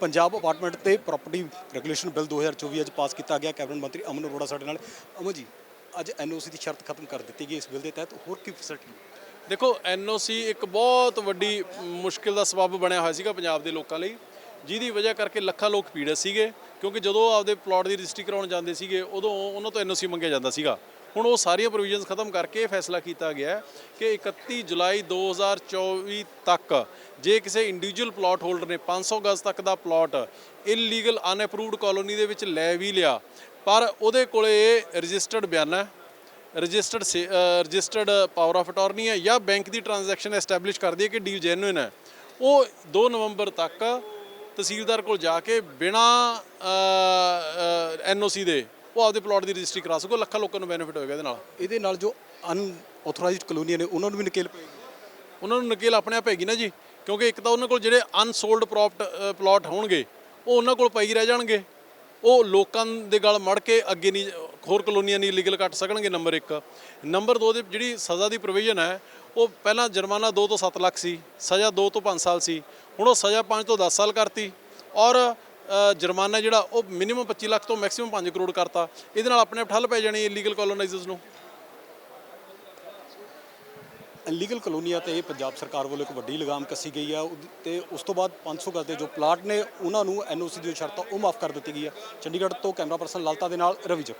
Punjab apartment ਤੇ property regulation bill 2024 ਅੱਜ ਪਾਸ ਕੀਤਾ ਗਿਆ। ਕੈਬਨਿਟ ਮੰਤਰੀ ਅਮਨ ਅਰੋੜਾ ਸਾਡੇ ਨਾਲ। ਅਮਨ ਜੀ, ਅੱਜ ਐਨਓਸੀ ਦੀ ਸ਼ਰਤ ਖਤਮ ਕਰ ਦਿੱਤੀ ਗਈ ਇਸ ਬਿੱਲ ਦੇ ਤਹਿਤ। ਹੋਰ ਕੀ ਫੈਸਿਲਿਟੀ ਦੇਖੋ ਐਨਓਸੀ ਇੱਕ ਬਹੁਤ ਵੱਡੀ ਮੁਸ਼ਕਿਲ ਦਾ ਸਬਬ ਬਣਿਆ ਹੋਇਆ ਸੀਗਾ ਪੰਜਾਬ ਦੇ ਲੋਕਾਂ ਲਈ, ਜਿਹਦੀ ਵਜ੍ਹਾ ਕਰਕੇ ਲੱਖਾਂ ਲੋਕ ਪੀੜਤ ਸੀਗੇ, ਕਿਉਂਕਿ ਜਦੋਂ ਆਪਦੇ ਪਲਾਟ ਦੀ ਰਜਿਸਟਰੀ ਕਰਾਉਣ ਜਾਂਦੇ ਸੀਗੇ, ਉਦੋਂ ਉਹਨਾਂ ਤੋਂ ਐਨਓਸੀ ਮੰਗਿਆ ਜਾਂਦਾ ਸੀਗਾ। ਹੁਣ ਉਹ ਸਾਰੀਆਂ ਪ੍ਰੋਵੀਜ਼ਨਸ ਖਤਮ ਕਰਕੇ ਇਹ ਫੈਸਲਾ ਕੀਤਾ ਗਿਆ ਕਿ 31 ਜੁਲਾਈ 2024 ਤੱਕ ਜੇ ਕਿਸੇ ਇੰਡੀਵਿਜੂਅਲ ਪਲਾਟ ਹੋਲਡਰ ਨੇ 500 ਗਜ਼ ਤੱਕ ਦਾ ਪਲਾਟ ਇਲੀਗਲ ਅਨਅਪਰੂਵਡ ਕਾਲੋਨੀ ਦੇ ਵਿੱਚ ਲੈ ਵੀ ਲਿਆ, ਪਰ ਉਹਦੇ ਕੋਲੇ ਰਜਿਸਟਰਡ ਬਿਆਨਾ ਹੈ, registered registered power of attorney ਹੈ ਜਾਂ ਬੈਂਕ ਦੀ ਟ੍ਰਾਂਜੈਕਸ਼ਨ ਐਸਟੈਬਲਿਸ਼ ਕਰਦੀ ਹੈ ਕਿ ਡੀਲ ਜੈਨੂਇਨ ਹੈ। ਉਹ 2 ਨਵੰਬਰ ਤੱਕ ਤਹਿਸੀਲਦਾਰ ਕੋਲ ਜਾ ਕੇ ਬਿਨਾ ਐਨਓਸੀ ਦੇ ਉਹ ਆਪਦੇ ਪਲਾਟ ਦੀ ਰਜਿਸਟਰੀ ਕਰਾ ਸਕੋ ਲੱਖਾਂ ਲੋਕਾਂ ਨੂੰ ਬੈਨੀਫਿਟ ਹੋਏਗਾ ਇਹਦੇ ਨਾਲ। ਇਹਦੇ ਨਾਲ ਜੋ ਅਨਆਥੋਰਾਈਜ਼ਡ ਕਲੋਨੀਆਂ ਨੇ ਉਹਨਾਂ ਨੂੰ ਵੀ ਨਕੇਲ ਪਏਗੀ। ਉਹਨਾਂ ਨੂੰ ਨਕੇਲ ਆਪਣੇ ਆਪ ਹੈਗੀ ਨਾ ਜੀ ਕਿਉਂਕਿ ਇੱਕ ਤਾਂ ਉਹਨਾਂ ਕੋਲ ਜਿਹੜੇ ਅਨਸੋਲਡ ਪ੍ਰੋਪਰਟ ਪਲਾਟ ਹੋਣਗੇ ਉਹ ਉਹਨਾਂ ਕੋਲ ਪਈ ਰਹਿ ਜਾਣਗੇ। ਉਹ ਲੋਕਾਂ ਦੇ ਗਲ ਮੜ ਕੇ ਅੱਗੇ ਨਹੀਂ ਹੋਰ ਕਲੋਨੀਆਂ ਨਹੀਂ ਲੀਗਲ ਕੱਟ ਸਕਣਗੇ ਨੰਬਰ 1 ਨੰਬਰ 2 ਦੇ ਜਿਹੜੀ ਸਜ਼ਾ ਦੀ ਪ੍ਰੋਵੀਜ਼ਨ ਹੈ ਉਹ ਪਹਿਲਾਂ ਜੁਰਮਾਨਾ 2 ਤੋਂ 7 ਲੱਖ ਸੀ ਸਜ਼ਾ 2 ਤੋਂ 5 ਸਾਲ ਸੀ। ਹੁਣ ਉਹ ਸਜ਼ਾ 5 ਤੋਂ 10 ਸਾਲ ਕਰਤੀ। ਔਰ ਜੁਰਮਾਨਾ ਜਿਹੜਾ ਉਹ ਮਿਨੀਮਮ 25 ਲੱਖ ਤੋਂ ਮੈਕਸਿਮਮ 5 ਕਰੋੜ ਕਰਤਾ। ਇਹਦੇ ਨਾਲ ਆਪਣੇ ਆਪ ਠੱਲ ਪੈ ਜਾਣੀ ਇਲੀਗਲ ਕਲੋਨਾਈਜ਼ਰਸ ਨੂੰ। ਲੀਗਲ ਕਲੋਨੀਆਂ ਤੇ ਪੰਜਾਬ ਸਰਕਾਰ ਵੱਲੋਂ ਇੱਕ ਵੱਡੀ ਲਗਾਮ ਕੱਸੀ ਗਈ ਆ। ਉਹਦੀ- ਤੇ ਉਸ ਤੋਂ ਬਾਅਦ 500 ਗਜ਼ ਦੇ ਜੋ ਪਲਾਟ ਨੇ, ਉਹਨਾਂ ਨੂੰ ਐਨਓਸੀ ਦੀ ਜੋ ਸ਼ਰਤ ਉਹ ਮਾਫ ਕਰ ਦਿੱਤੀ ਗਈ ਆ। ਚੰਡੀਗੜ੍ਹ ਤੋਂ ਕੈਮਰਾ ਪਰਸਨ ਲਾਲਤਾ ਦੇ ਨਾਲ ਰਵੀ ਜੱਟ।